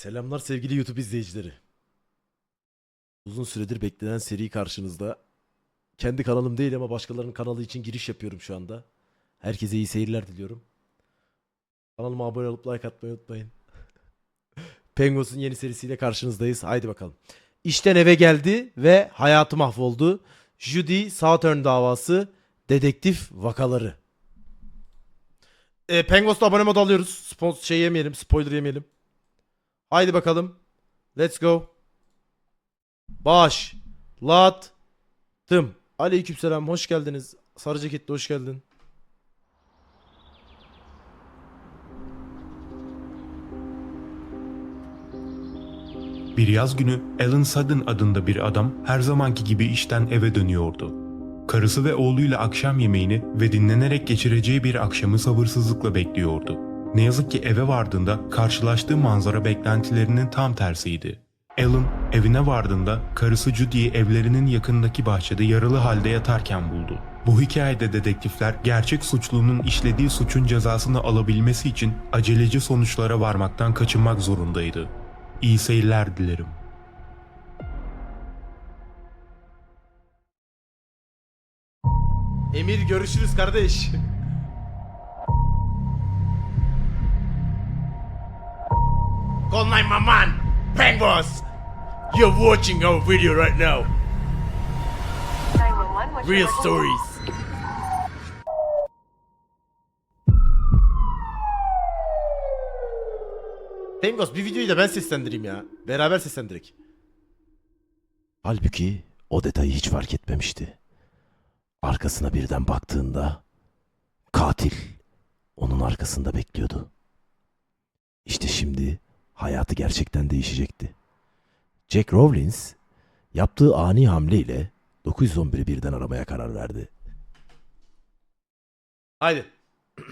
Selamlar sevgili YouTube izleyicileri. Uzun süredir beklenen seri karşınızda. Kendi kanalım değil ama başkalarının kanalı için giriş yapıyorum şu anda. Herkese iyi seyirler diliyorum. Kanalıma abone olup like atmayı unutmayın. Pengos'un yeni serisiyle karşınızdayız. Haydi bakalım. İşten eve geldi ve hayatı mahvoldu. Judy Southern davası, dedektif vakaları. E, Pengos'ta abone modu alıyoruz. Spons şey yemeyelim, spoiler yemeyelim. Haydi bakalım. Let's go. Baş. Lat. Tım. Aleykümselam. Hoş geldiniz. Sarı ceketli hoş geldin. Bir yaz günü Alan Sudden adında bir adam her zamanki gibi işten eve dönüyordu. Karısı ve oğluyla akşam yemeğini ve dinlenerek geçireceği bir akşamı sabırsızlıkla bekliyordu. Ne yazık ki eve vardığında karşılaştığı manzara beklentilerinin tam tersiydi. Alan evine vardığında karısı Judy'yi evlerinin yakındaki bahçede yaralı halde yatarken buldu. Bu hikayede dedektifler gerçek suçlunun işlediği suçun cezasını alabilmesi için aceleci sonuçlara varmaktan kaçınmak zorundaydı. İyi seyirler dilerim. Emir görüşürüz kardeş. Call 911. Pengos. You're watching our video right now. 911, what's your Real stories. Pengos bir videoyu da ben seslendireyim ya. Beraber seslendirek. Halbuki o detayı hiç fark etmemişti. Arkasına birden baktığında katil onun arkasında bekliyordu. İşte şimdi hayatı gerçekten değişecekti. Jack Rawlins yaptığı ani hamleyle 911'i birden aramaya karar verdi. Haydi.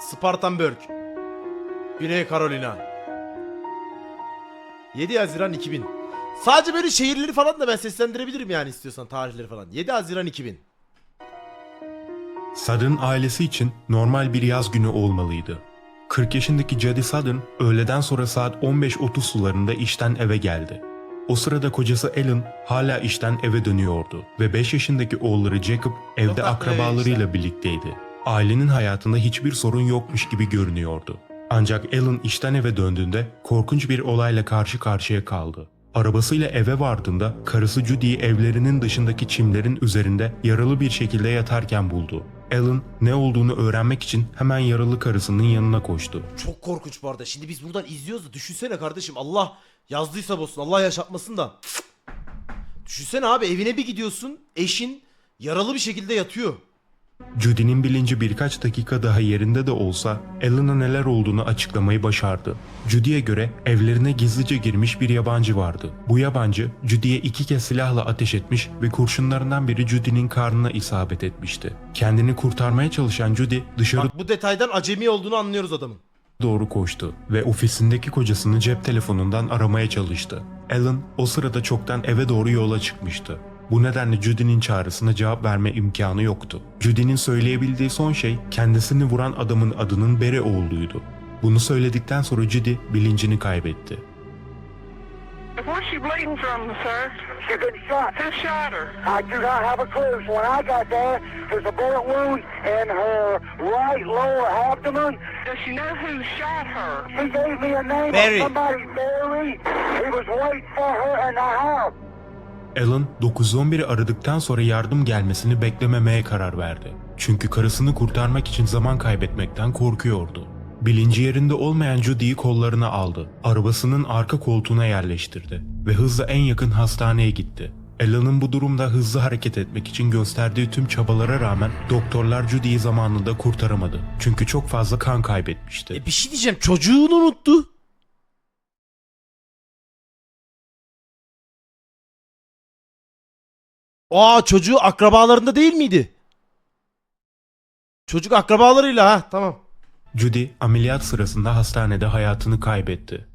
Spartanburg. Güney Carolina. 7 Haziran 2000. Sadece böyle şehirleri falan da ben seslendirebilirim yani istiyorsan tarihleri falan. 7 Haziran 2000. Sudden ailesi için normal bir yaz günü olmalıydı. 40 yaşındaki Judy Sudden öğleden sonra saat 15.30 sularında işten eve geldi. O sırada kocası Alan hala işten eve dönüyordu ve 5 yaşındaki oğulları Jacob evde akrabalarıyla birlikteydi. Ailenin hayatında hiçbir sorun yokmuş gibi görünüyordu. Ancak Alan işten eve döndüğünde korkunç bir olayla karşı karşıya kaldı. Arabasıyla eve vardığında karısı Judy'yi evlerinin dışındaki çimlerin üzerinde yaralı bir şekilde yatarken buldu. Alan ne olduğunu öğrenmek için hemen yaralı karısının yanına koştu. Çok korkunç bu arada. Şimdi biz buradan izliyoruz da düşünsene kardeşim Allah yazdıysa bozsun. Allah yaşatmasın da. Düşünsene abi evine bir gidiyorsun. Eşin yaralı bir şekilde yatıyor. Judy'nin bilinci birkaç dakika daha yerinde de olsa Alan'a neler olduğunu açıklamayı başardı. Judy'ye göre evlerine gizlice girmiş bir yabancı vardı. Bu yabancı Judy'ye iki kez silahla ateş etmiş ve kurşunlarından biri Judy'nin karnına isabet etmişti. Kendini kurtarmaya çalışan Judy dışarı Bak bu detaydan acemi olduğunu anlıyoruz adamın. doğru koştu ve ofisindeki kocasını cep telefonundan aramaya çalıştı. Alan o sırada çoktan eve doğru yola çıkmıştı. Bu nedenle Judy'nin çağrısına cevap verme imkanı yoktu. Judy'nin söyleyebildiği son şey kendisini vuran adamın adının Bere olduğuydu. Bunu söyledikten sonra Judy bilincini kaybetti. Where's she bleeding from, sir? She's been shot. Who shot her? I do not have a clue. So when I got there, there's a bullet wound in her right lower abdomen. Does she know who shot her? He gave me a name of somebody, Barry. He was waiting for her in the house. Alan 911'i aradıktan sonra yardım gelmesini beklememeye karar verdi. Çünkü karısını kurtarmak için zaman kaybetmekten korkuyordu. Bilinci yerinde olmayan Judy'yi kollarına aldı. Arabasının arka koltuğuna yerleştirdi ve hızla en yakın hastaneye gitti. Alan'ın bu durumda hızlı hareket etmek için gösterdiği tüm çabalara rağmen doktorlar Judy'yi zamanında kurtaramadı. Çünkü çok fazla kan kaybetmişti. E bir şey diyeceğim çocuğunu unuttu. Aa çocuğu akrabalarında değil miydi? Çocuk akrabalarıyla ha tamam. Judy ameliyat sırasında hastanede hayatını kaybetti.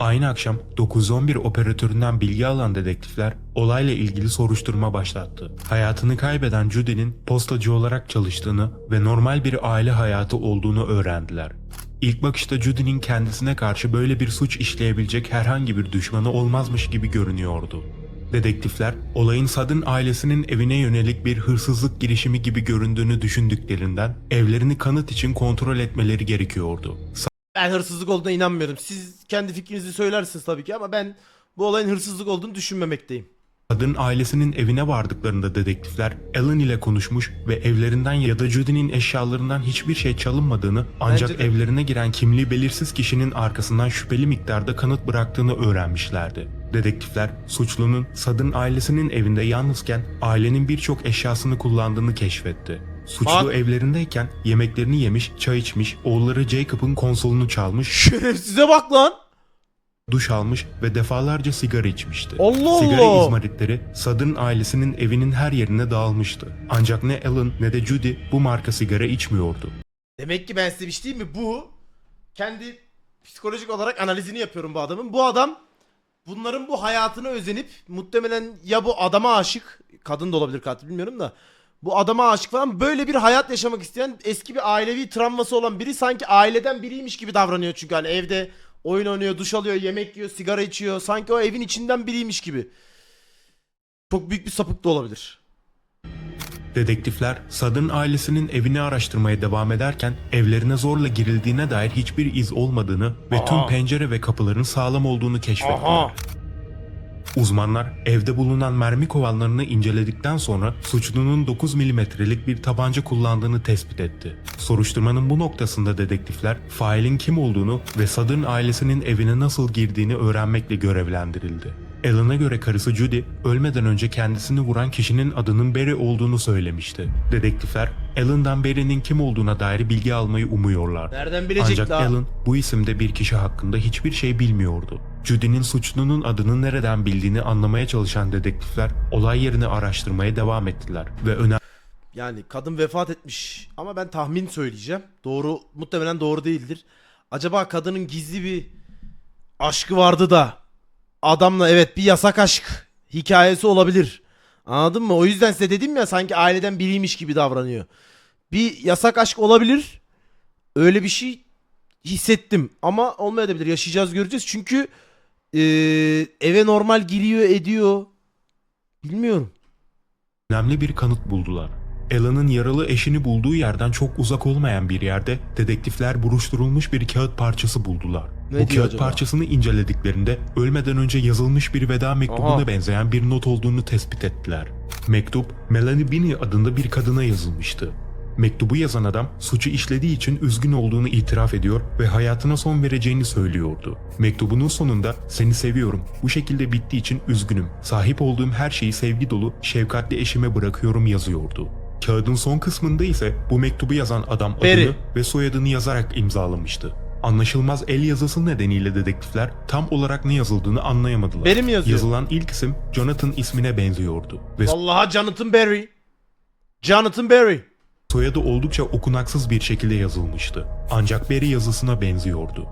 Aynı akşam 911 operatöründen bilgi alan dedektifler olayla ilgili soruşturma başlattı. Hayatını kaybeden Judy'nin postacı olarak çalıştığını ve normal bir aile hayatı olduğunu öğrendiler. İlk bakışta Judy'nin kendisine karşı böyle bir suç işleyebilecek herhangi bir düşmanı olmazmış gibi görünüyordu. Dedektifler, olayın Sad'ın ailesinin evine yönelik bir hırsızlık girişimi gibi göründüğünü düşündüklerinden evlerini kanıt için kontrol etmeleri gerekiyordu. Ben hırsızlık olduğuna inanmıyorum. Siz kendi fikrinizi söylersiniz tabii ki ama ben bu olayın hırsızlık olduğunu düşünmemekteyim. Kadın ailesinin evine vardıklarında dedektifler Alan ile konuşmuş ve evlerinden ya da Judy'nin eşyalarından hiçbir şey çalınmadığını ancak Bence de. evlerine giren kimliği belirsiz kişinin arkasından şüpheli miktarda kanıt bıraktığını öğrenmişlerdi. Dedektifler suçlunun Sad'ın ailesinin evinde yalnızken ailenin birçok eşyasını kullandığını keşfetti. Suçlu Bak. evlerindeyken yemeklerini yemiş, çay içmiş, oğulları Jacob'ın konsolunu çalmış, Şerefsize bak lan. Duş almış ve defalarca sigara içmişti. Allah sigara Allah. izmaritleri Sad'ın ailesinin evinin her yerine dağılmıştı. Ancak ne Alan ne de Judy bu marka sigara içmiyordu. Demek ki ben size bir şey diyeyim mi? Bu kendi psikolojik olarak analizini yapıyorum bu adamın. Bu adam bunların bu hayatına özenip muhtemelen ya bu adama aşık, kadın da olabilir katil bilmiyorum da bu adama aşık falan böyle bir hayat yaşamak isteyen eski bir ailevi travması olan biri sanki aileden biriymiş gibi davranıyor çünkü hani evde oyun oynuyor, duş alıyor, yemek yiyor, sigara içiyor. Sanki o evin içinden biriymiş gibi. Çok büyük bir sapık da olabilir. Dedektifler Sad'ın ailesinin evini araştırmaya devam ederken evlerine zorla girildiğine dair hiçbir iz olmadığını ve tüm pencere ve kapıların sağlam olduğunu keşfettiler. Aha. Uzmanlar evde bulunan mermi kovanlarını inceledikten sonra suçlunun 9 milimetrelik bir tabanca kullandığını tespit etti. Soruşturmanın bu noktasında dedektifler failin kim olduğunu ve Sad'ın ailesinin evine nasıl girdiğini öğrenmekle görevlendirildi. Alan'a göre karısı Judy ölmeden önce kendisini vuran kişinin adının Barry olduğunu söylemişti. Dedektifler Alan'dan Barry'nin kim olduğuna dair bilgi almayı umuyorlar. Nereden bilecek Ancak la? Alan bu isimde bir kişi hakkında hiçbir şey bilmiyordu. Judy'nin suçlunun adını nereden bildiğini anlamaya çalışan dedektifler olay yerini araştırmaya devam ettiler ve önemli Yani kadın vefat etmiş ama ben tahmin söyleyeceğim. Doğru muhtemelen doğru değildir. Acaba kadının gizli bir aşkı vardı da adamla evet bir yasak aşk hikayesi olabilir. Anladın mı? O yüzden size dedim ya sanki aileden biriymiş gibi davranıyor. Bir yasak aşk olabilir. Öyle bir şey hissettim ama olmayabilir. Yaşayacağız göreceğiz. Çünkü eee, eve normal giriyor ediyor. Bilmiyorum. önemli bir kanıt buldular. Alan'ın yaralı eşini bulduğu yerden çok uzak olmayan bir yerde dedektifler buruşturulmuş bir kağıt parçası buldular. Ne Bu kağıt acaba? parçasını incelediklerinde ölmeden önce yazılmış bir veda mektubuna Aha. benzeyen bir not olduğunu tespit ettiler. Mektup Melanie Binney adında bir kadına yazılmıştı. Mektubu yazan adam suçu işlediği için üzgün olduğunu itiraf ediyor ve hayatına son vereceğini söylüyordu. Mektubunun sonunda seni seviyorum. Bu şekilde bittiği için üzgünüm. Sahip olduğum her şeyi sevgi dolu, şefkatli eşime bırakıyorum yazıyordu. Kağıdın son kısmında ise bu mektubu yazan adam adını ve soyadını yazarak imzalamıştı. Anlaşılmaz el yazısı nedeniyle dedektifler tam olarak ne yazıldığını anlayamadılar. Mi yazıyor? Yazılan ilk isim Jonathan ismine benziyordu ve Vallahi Jonathan Barry. Jonathan Barry. Soyadı oldukça okunaksız bir şekilde yazılmıştı. Ancak Barry yazısına benziyordu.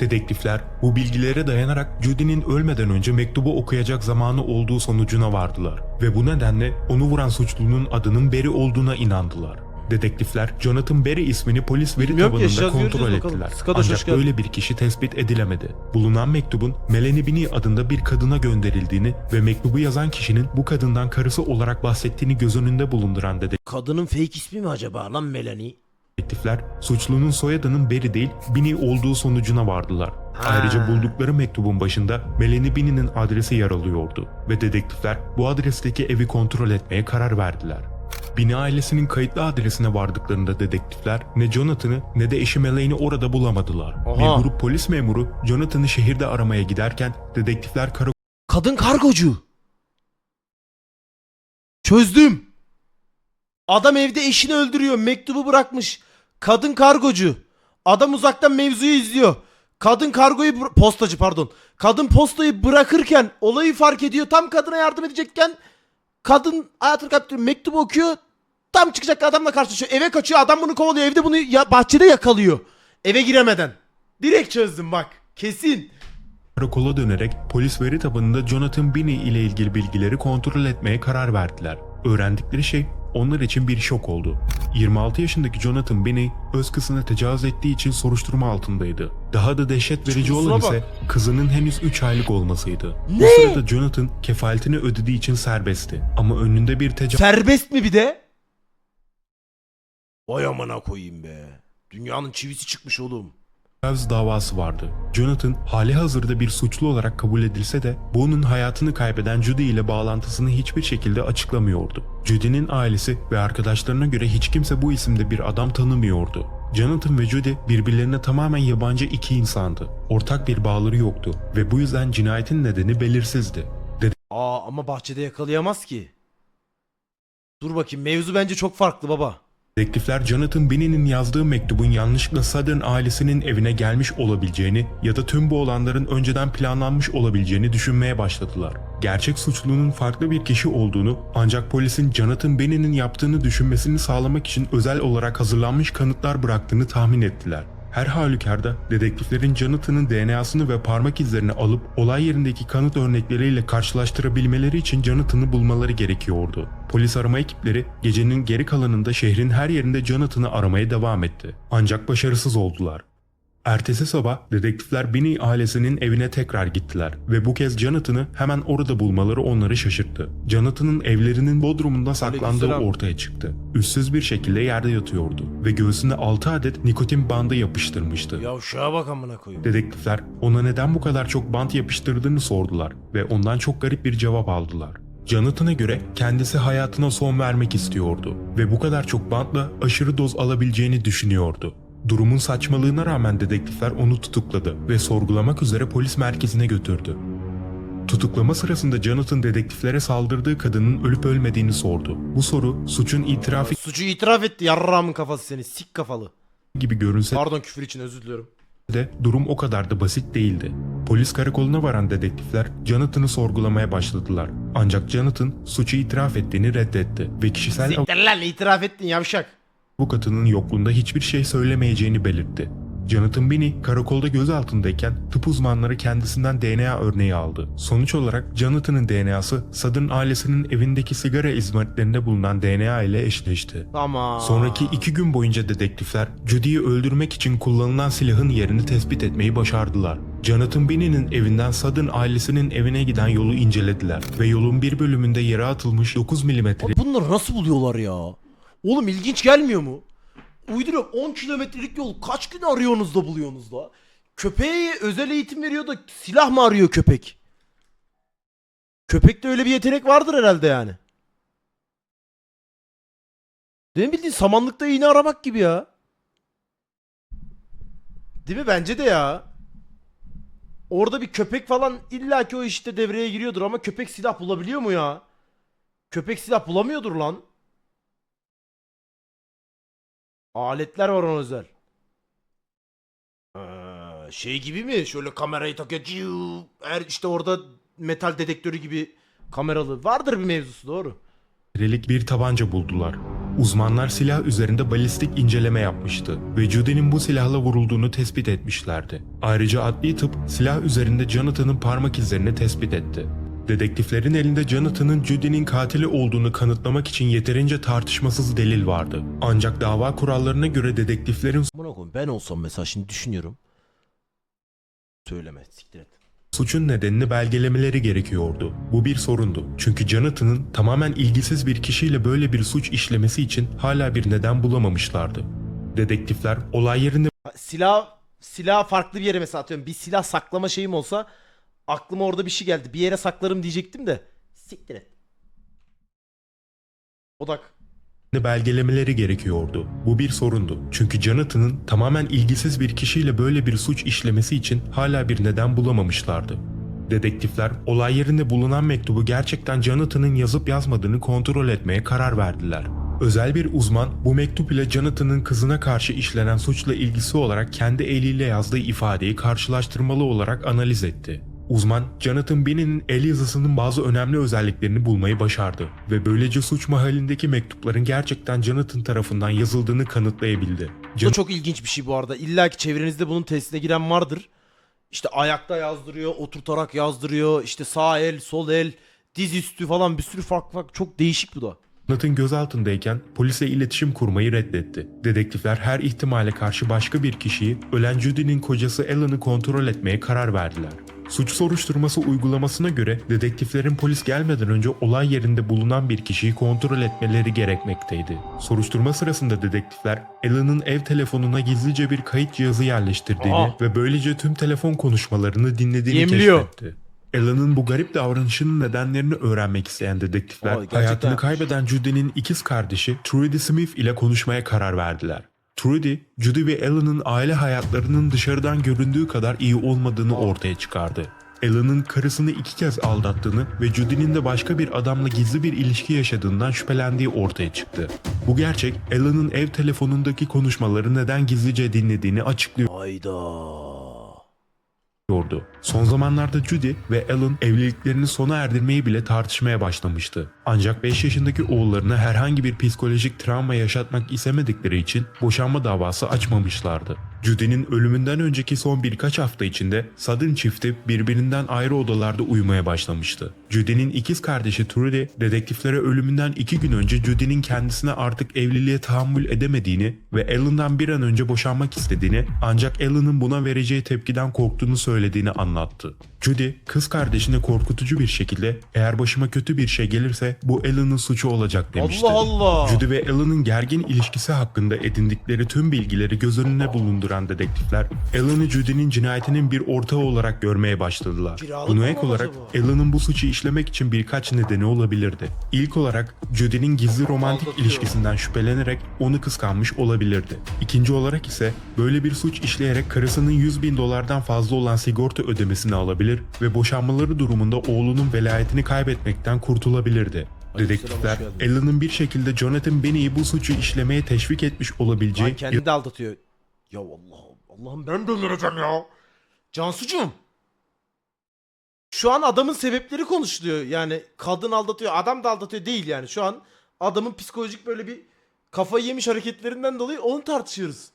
Dedektifler bu bilgilere dayanarak Judy'nin ölmeden önce mektubu okuyacak zamanı olduğu sonucuna vardılar ve bu nedenle onu vuran suçlunun adının Barry olduğuna inandılar. Dedektifler Jonathan Barry ismini polis veri Bilmiyorum tabanında kontrol ettiler. Ancak böyle bir kişi tespit edilemedi. Bulunan mektubun Melanie Binney adında bir kadına gönderildiğini ve mektubu yazan kişinin bu kadından karısı olarak bahsettiğini göz önünde bulunduran dedektifler Kadının fake ismi mi acaba lan Melanie? Dedektifler suçlunun soyadının Barry değil Binney olduğu sonucuna vardılar. Ha. Ayrıca buldukları mektubun başında Melanie Binney'nin adresi yer alıyordu ve dedektifler bu adresteki evi kontrol etmeye karar verdiler. Binney ailesinin kayıtlı adresine vardıklarında dedektifler ne Jonathan'ı ne de eşi Melanie'ni orada bulamadılar. Aha. Bir grup polis memuru Jonathan'ı şehirde aramaya giderken dedektifler Kadın kargocu. Çözdüm. Adam evde eşini öldürüyor. Mektubu bırakmış. Kadın kargocu. Adam uzaktan mevzuyu izliyor. Kadın kargoyu postacı pardon. Kadın postayı bırakırken olayı fark ediyor. Tam kadına yardım edecekken kadın hayatını kaptırıyor. Mektubu okuyor. Tam çıkacak adamla karşılaşıyor. Eve kaçıyor. Adam bunu kovalıyor. Evde bunu ya, bahçede yakalıyor. Eve giremeden. Direkt çözdüm bak. Kesin. Karakola dönerek polis veri tabanında Jonathan Binney ile ilgili bilgileri kontrol etmeye karar verdiler. Öğrendikleri şey onlar için bir şok oldu. 26 yaşındaki Jonathan Binney öz kızına tecavüz ettiği için soruşturma altındaydı. Daha da dehşet verici Çulsuna olan bak. ise kızının henüz 3 aylık olmasıydı. Bu Ne? sırada Jonathan kefaletini ödediği için serbestti. Ama önünde bir tecavüz Serbest mi bir de? Vay amına koyayım be. Dünyanın çivisi çıkmış oğlum. Tecavüz davası vardı. Jonathan hali hazırda bir suçlu olarak kabul edilse de Bo'nun hayatını kaybeden Judy ile bağlantısını hiçbir şekilde açıklamıyordu. Judy'nin ailesi ve arkadaşlarına göre hiç kimse bu isimde bir adam tanımıyordu. Jonathan ve Judy birbirlerine tamamen yabancı iki insandı. Ortak bir bağları yoktu ve bu yüzden cinayetin nedeni belirsizdi. Aa ama bahçede yakalayamaz ki. Dur bakayım mevzu bence çok farklı baba. Dedektifler Jonathan Binney'nin yazdığı mektubun yanlışlıkla Southern ailesinin evine gelmiş olabileceğini ya da tüm bu olanların önceden planlanmış olabileceğini düşünmeye başladılar. Gerçek suçlunun farklı bir kişi olduğunu ancak polisin Jonathan Binney'nin yaptığını düşünmesini sağlamak için özel olarak hazırlanmış kanıtlar bıraktığını tahmin ettiler. Her halükarda dedektiflerin Jonathan'ın DNA'sını ve parmak izlerini alıp olay yerindeki kanıt örnekleriyle karşılaştırabilmeleri için Jonathan'ı bulmaları gerekiyordu. Polis arama ekipleri gecenin geri kalanında şehrin her yerinde Jonathan'ı aramaya devam etti. Ancak başarısız oldular. Ertesi sabah dedektifler Binney ailesinin evine tekrar gittiler ve bu kez Jonathan'ı hemen orada bulmaları onları şaşırttı. Jonathan'ın evlerinin bodrumunda saklandığı ortaya çıktı. Üssüz bir şekilde yerde yatıyordu ve göğsüne 6 adet nikotin bandı yapıştırmıştı. Yavşağa bak amına koyayım. Dedektifler ona neden bu kadar çok bant yapıştırdığını sordular ve ondan çok garip bir cevap aldılar. Jonathan'a göre kendisi hayatına son vermek istiyordu ve bu kadar çok bantla aşırı doz alabileceğini düşünüyordu. Durumun saçmalığına rağmen dedektifler onu tutukladı ve sorgulamak üzere polis merkezine götürdü. Tutuklama sırasında Jonathan dedektiflere saldırdığı kadının ölüp ölmediğini sordu. Bu soru suçun itirafı Suçu itiraf etti yarrağımın kafası seni sik kafalı. gibi görünse Pardon küfür için özür diliyorum. de durum o kadar da basit değildi. Polis karakoluna varan dedektifler Jonathan'ı sorgulamaya başladılar. Ancak Jonathan suçu itiraf ettiğini reddetti ve kişisel Siktir lan itiraf ettin yavşak. Avukatının yokluğunda hiçbir şey söylemeyeceğini belirtti. Jonathan Binney karakolda gözaltındayken tıp uzmanları kendisinden DNA örneği aldı. Sonuç olarak Jonathan'ın DNA'sı Sad'ın ailesinin evindeki sigara izmaritlerinde bulunan DNA ile eşleşti. Tamam. Sonraki iki gün boyunca dedektifler Judy'yi öldürmek için kullanılan silahın yerini tespit etmeyi başardılar. Jonathan Binney'nin evinden Sad'ın ailesinin evine giden yolu incelediler ve yolun bir bölümünde yere atılmış 9 mm Abi bunları nasıl buluyorlar ya? Oğlum ilginç gelmiyor mu? Uyduruyorum 10 kilometrelik yol kaç gün arıyorsunuz da buluyorsunuz da? Köpeğe özel eğitim veriyor da silah mı arıyor köpek? Köpekte öyle bir yetenek vardır herhalde yani. Değil mi bildiğin samanlıkta iğne aramak gibi ya. Değil mi? Bence de ya. Orada bir köpek falan illaki o işte devreye giriyordur ama köpek silah bulabiliyor mu ya? Köpek silah bulamıyordur lan. Aletler var ona özel. Ee, şey gibi mi? Şöyle kamerayı takıyor. ciu, işte orada metal dedektörü gibi kameralı. Vardır bir mevzusu doğru. metrelik bir tabanca buldular. Uzmanlar silah üzerinde balistik inceleme yapmıştı ve Judy'nin bu silahla vurulduğunu tespit etmişlerdi. Ayrıca adli tıp silah üzerinde Jonathan'ın parmak izlerini tespit etti. Dedektiflerin elinde Jonathan'ın Judy'nin katili olduğunu kanıtlamak için yeterince tartışmasız delil vardı. Ancak dava kurallarına göre dedektiflerin ben olsam mesela şimdi düşünüyorum. Söyleme siktir et. suçun nedenini belgelemeleri gerekiyordu. Bu bir sorundu. Çünkü Jonathan'ın tamamen ilgisiz bir kişiyle böyle bir suç işlemesi için hala bir neden bulamamışlardı. Dedektifler olay yerinde Silah silah farklı bir yere mesela atıyorum. Bir silah saklama şeyim olsa aklıma orada bir şey geldi. Bir yere saklarım diyecektim de. Siktir et. Odak. belgelemeleri gerekiyordu. Bu bir sorundu. Çünkü Jonathan'ın tamamen ilgisiz bir kişiyle böyle bir suç işlemesi için hala bir neden bulamamışlardı. Dedektifler olay yerinde bulunan mektubu gerçekten Jonathan'ın yazıp yazmadığını kontrol etmeye karar verdiler. Özel bir uzman bu mektup ile Jonathan'ın kızına karşı işlenen suçla ilgisi olarak kendi eliyle yazdığı ifadeyi karşılaştırmalı olarak analiz etti. Uzman, Jonathan Binney'nin el yazısının bazı önemli özelliklerini bulmayı başardı ve böylece suç mahallindeki mektupların gerçekten Jonathan tarafından yazıldığını kanıtlayabildi. Bu da çok ilginç bir şey bu arada. İlla ki çevrenizde bunun testine giren vardır. İşte ayakta yazdırıyor, oturtarak yazdırıyor, işte sağ el, sol el, dizüstü falan bir sürü farklı farklı çok değişik bu da. Jonathan gözaltındayken polise iletişim kurmayı reddetti. Dedektifler her ihtimale karşı başka bir kişiyi, ölen Judy'nin kocası Alan'ı kontrol etmeye karar verdiler. Suç soruşturması uygulamasına göre dedektiflerin polis gelmeden önce olay yerinde bulunan bir kişiyi kontrol etmeleri gerekmekteydi. Soruşturma sırasında dedektifler Alan'ın ev telefonuna gizlice bir kayıt cihazı yerleştirdiğini Aa. ve böylece tüm telefon konuşmalarını dinlediğini Yemliyor. keşfetti. Alan'ın bu garip davranışının nedenlerini öğrenmek isteyen dedektifler gerçekten hayatını kaybeden Judy'nin ikiz kardeşi Trudy Smith ile konuşmaya karar verdiler. Trudy, Judy ve Alan'ın aile hayatlarının dışarıdan göründüğü kadar iyi olmadığını ortaya çıkardı. Alan'ın karısını iki kez aldattığını ve Judy'nin de başka bir adamla gizli bir ilişki yaşadığından şüphelendiği ortaya çıktı. Bu gerçek Alan'ın ev telefonundaki konuşmaları neden gizlice dinlediğini açıklıyor Hayda. Yapıyordu. Son zamanlarda Judy ve Alan evliliklerini sona erdirmeyi bile tartışmaya başlamıştı. Ancak 5 yaşındaki oğullarına herhangi bir psikolojik travma yaşatmak istemedikleri için boşanma davası açmamışlardı. Judy'nin ölümünden önceki son birkaç hafta içinde Sadın çifti birbirinden ayrı odalarda uyumaya başlamıştı. Judy'nin ikiz kardeşi Trudy, dedektiflere ölümünden iki gün önce Judy'nin kendisine artık evliliğe tahammül edemediğini ve Alan'dan bir an önce boşanmak istediğini ancak Alan'ın buna vereceği tepkiden korktuğunu söylediğini anlattı. Judy, kız kardeşine korkutucu bir şekilde eğer başıma kötü bir şey gelirse bu Alan'ın suçu olacak demişti. Allah Allah. Judy ve Alan'ın gergin ilişkisi hakkında edindikleri tüm bilgileri göz önüne bulunduran dedektifler, Alan'ı Judy'nin cinayetinin bir ortağı olarak görmeye başladılar. Kiralık Buna ek olarak? Alan'ın bu suçu işlemek için birkaç nedeni olabilirdi. İlk olarak Judy'nin gizli romantik ilişkisinden şüphelenerek onu kıskanmış olabilirdi. İkinci olarak ise böyle bir suç işleyerek karısının 100 bin dolardan fazla olan sigorta ödemesini alabilir ve boşanmaları durumunda oğlunun velayetini kaybetmekten kurtulabilirdi. Dedektifler. Alan'ın bir şekilde Jonathan Benny'i bu suçu işlemeye teşvik etmiş olabileceği Lan kendi de aldatıyor. Ya Allah'ım. Allah'ım ben delireceğim ya. Cansucuğum. Şu an adamın sebepleri konuşuluyor. Yani kadın aldatıyor, adam da aldatıyor değil yani. Şu an adamın psikolojik böyle bir kafayı yemiş hareketlerinden dolayı onu tartışıyoruz.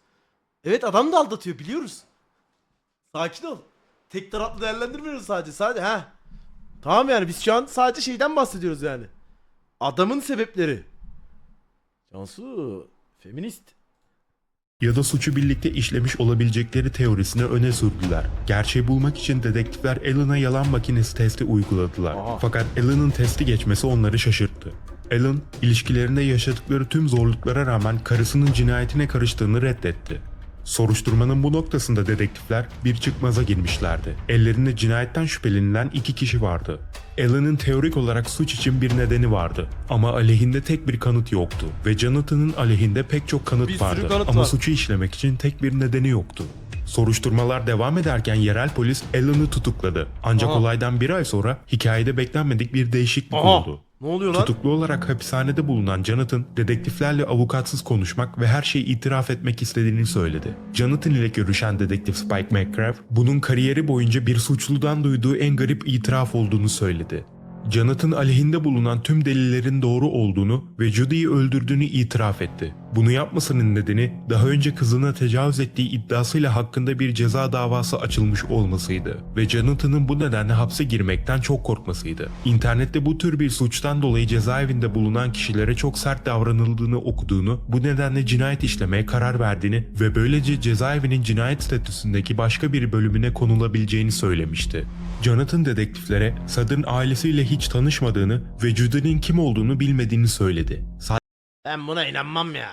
Evet adam da aldatıyor biliyoruz. Sakin ol. Tek taraflı değerlendirmiyoruz sadece. Sadece ha. Tamam yani biz şu an sadece şeyden bahsediyoruz yani. Adamın sebepleri. Cansu feminist. Ya da suçu birlikte işlemiş olabilecekleri teorisini öne sürdüler. Gerçeği bulmak için dedektifler Alan'a yalan makinesi testi uyguladılar. Fakat Alan'ın testi geçmesi onları şaşırttı. Alan, ilişkilerinde yaşadıkları tüm zorluklara rağmen karısının cinayetine karıştığını reddetti. Soruşturmanın bu noktasında dedektifler bir çıkmaza girmişlerdi. Ellerinde cinayetten şüphelenilen iki kişi vardı. Alan'ın teorik olarak suç için bir nedeni vardı ama aleyhinde tek bir kanıt yoktu ve Jonathan'ın aleyhinde pek çok kanıt Bir vardı kanıt ama var. suçu işlemek için tek bir nedeni yoktu. Soruşturmalar devam ederken yerel polis Alan'ı tutukladı. Ancak Aha. olaydan bir ay sonra hikayede beklenmedik bir değişiklik Aha. oldu. Ne oluyor lan? Tutuklu olarak hapishanede bulunan Jonathan, dedektiflerle avukatsız konuşmak ve her şeyi itiraf etmek istediğini söyledi. Jonathan ile görüşen dedektif Spike McCraft, bunun kariyeri boyunca bir suçludan duyduğu en garip itiraf olduğunu söyledi. Jonathan aleyhinde bulunan tüm delillerin doğru olduğunu ve Judy'yi öldürdüğünü itiraf etti. Bunu yapmasının nedeni daha önce kızına tecavüz ettiği iddiasıyla hakkında bir ceza davası açılmış olmasıydı ve Jonathan'ın bu nedenle hapse girmekten çok korkmasıydı. İnternette bu tür bir suçtan dolayı cezaevinde bulunan kişilere çok sert davranıldığını okuduğunu, bu nedenle cinayet işlemeye karar verdiğini ve böylece cezaevinin cinayet statüsündeki başka bir bölümüne konulabileceğini söylemişti. Jonathan dedektiflere Sad'ın ailesiyle hiç tanışmadığını ve Judy'nin kim olduğunu bilmediğini söyledi. Ben buna inanmam ya.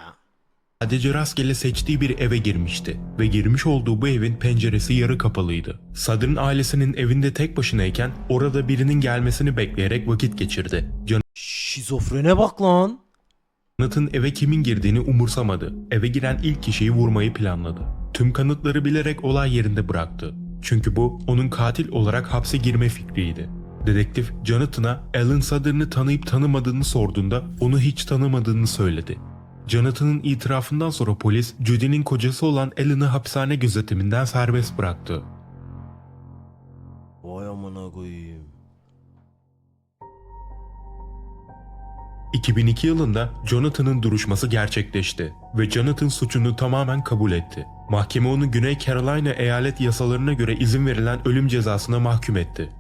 Sadece rastgele seçtiği bir eve girmişti ve girmiş olduğu bu evin penceresi yarı kapalıydı. Sadr'ın ailesinin evinde tek başınayken orada birinin gelmesini bekleyerek vakit geçirdi. Şizofrene bak lan. Jonathan eve kimin girdiğini umursamadı. Eve giren ilk kişiyi vurmayı planladı. Tüm kanıtları bilerek olay yerinde bıraktı. Çünkü bu onun katil olarak hapse girme fikriydi. Dedektif Jonathan'a Alan Sadr'ını tanıyıp tanımadığını sorduğunda onu hiç tanımadığını söyledi. Jonathan'ın itirafından sonra polis Judy'nin kocası olan Alan'ı hapishane gözetiminden serbest bıraktı. Vay amına koyayım. 2002 yılında Jonathan'ın duruşması gerçekleşti ve Jonathan suçunu tamamen kabul etti. Mahkeme onu Güney Carolina eyalet yasalarına göre izin verilen ölüm cezasına mahkum etti.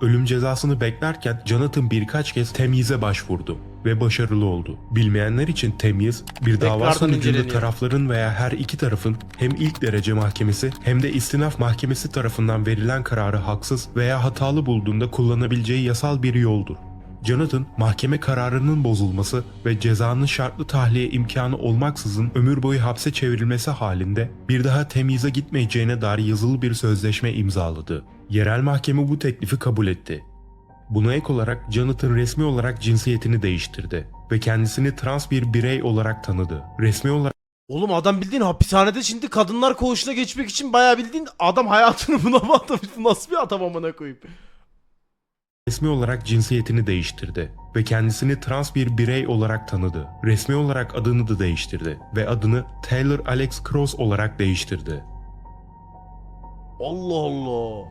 Ölüm cezasını beklerken Jonathan birkaç kez temyize başvurdu ve başarılı oldu. Bilmeyenler için temyiz bir dava sonucunda tarafların veya her iki tarafın hem ilk derece mahkemesi hem de istinaf mahkemesi tarafından verilen kararı haksız veya hatalı bulduğunda kullanabileceği yasal bir yoldur. Jonathan, mahkeme kararının bozulması ve cezanın şartlı tahliye imkanı olmaksızın ömür boyu hapse çevrilmesi halinde bir daha temyize gitmeyeceğine dair yazılı bir sözleşme imzaladı. Yerel mahkeme bu teklifi kabul etti. Buna ek olarak Jonathan resmi olarak cinsiyetini değiştirdi ve kendisini trans bir birey olarak tanıdı. Resmi olarak Oğlum adam bildiğin hapishanede şimdi kadınlar koğuşuna geçmek için bayağı bildiğin adam hayatını buna mı adamış? Bu nasıl bir adam amına koyayım? Resmi olarak cinsiyetini değiştirdi ve kendisini trans bir birey olarak tanıdı. Resmi olarak adını da değiştirdi ve adını Taylor Alex Cross olarak değiştirdi. Allah Allah.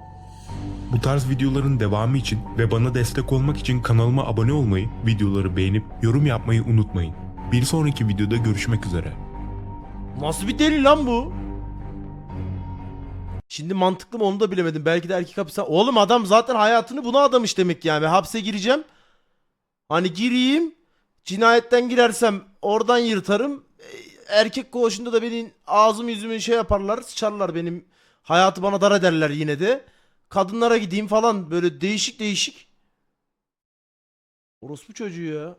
Bu tarz videoların devamı için ve bana destek olmak için kanalıma abone olmayı, videoları beğenip yorum yapmayı unutmayın. Bir sonraki videoda görüşmek üzere. Nasıl bir deli lan bu? Şimdi mantıklı mı onu da bilemedim. Belki de erkek hapishane... Oğlum adam zaten hayatını buna adamış demek yani. Ve hapse gireceğim. Hani gireyim. Cinayetten girersem oradan yırtarım. E, Erkek koğuşunda da benim ağzım yüzümü şey yaparlar. Sıçarlar benim. Hayatı bana dar ederler yine de. Kadınlara gideyim falan. Böyle değişik değişik. Orospu çocuğu ya.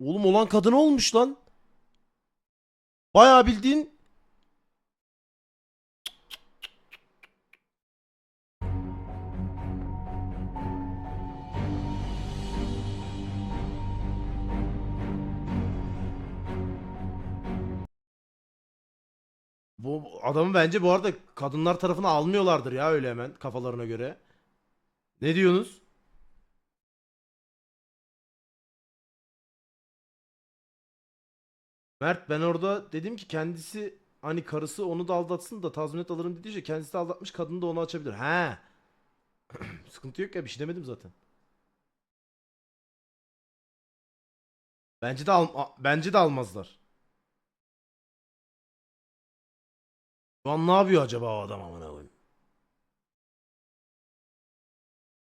Oğlum olan kadın olmuş lan. Bayağı bildiğin Bu adamı bence bu arada kadınlar tarafına almıyorlardır ya öyle hemen kafalarına göre. Ne diyorsunuz? Mert ben orada dedim ki kendisi hani karısı onu da aldatsın da tazminat alırım dediyse kendisi de aldatmış kadını da onu açabilir. He. Sıkıntı yok ya bir şey demedim zaten. Bence de al bence de almazlar. Şu ne yapıyor acaba o adam amına koyayım?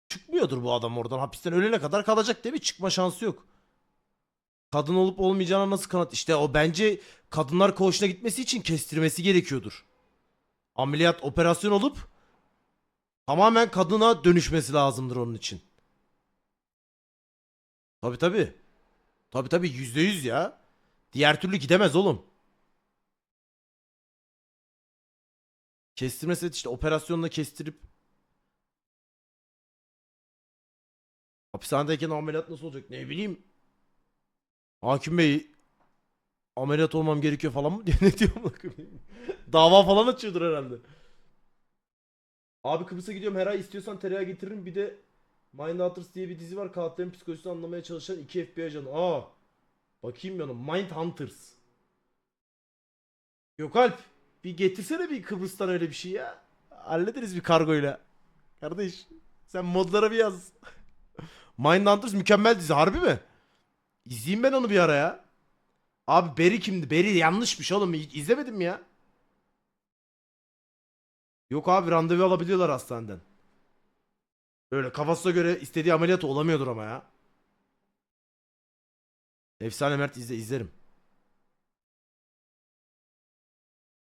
Çıkmıyordur bu adam oradan. Hapisten ölene kadar kalacak değil mi? Çıkma şansı yok. Kadın olup olmayacağına nasıl kanıt? İşte o bence kadınlar koğuşuna gitmesi için kestirmesi gerekiyordur. Ameliyat operasyon olup tamamen kadına dönüşmesi lazımdır onun için. Tabi tabi. Tabi tabi yüzde yüz ya. Diğer türlü gidemez oğlum. Kestirmesi işte operasyonla kestirip Hapishanedeyken ameliyat nasıl olacak ne bileyim. Hakim Bey ameliyat olmam gerekiyor falan mı diye ne diyor? Dava falan açıyordur herhalde. Abi Kıbrıs'a gidiyorum her ay istiyorsan tereyağı getiririm bir de Mindhunters diye bir dizi var katillerin psikolojisini anlamaya çalışan iki FBI ajanı. Aa bakayım yanım Mindhunters. Gökalp bir getirsene bir Kıbrıs'tan öyle bir şey ya. Hallederiz bir kargoyla. Kardeş sen modlara bir yaz. Mindhunters mükemmel dizi harbi mi? İzleyeyim ben onu bir ara ya. Abi Beri kimdi? Beri yanlışmış oğlum. İzlemedim ya? Yok abi randevu alabiliyorlar hastaneden. Öyle kafasına göre istediği ameliyat olamıyordur ama ya. Efsane Mert izle izlerim.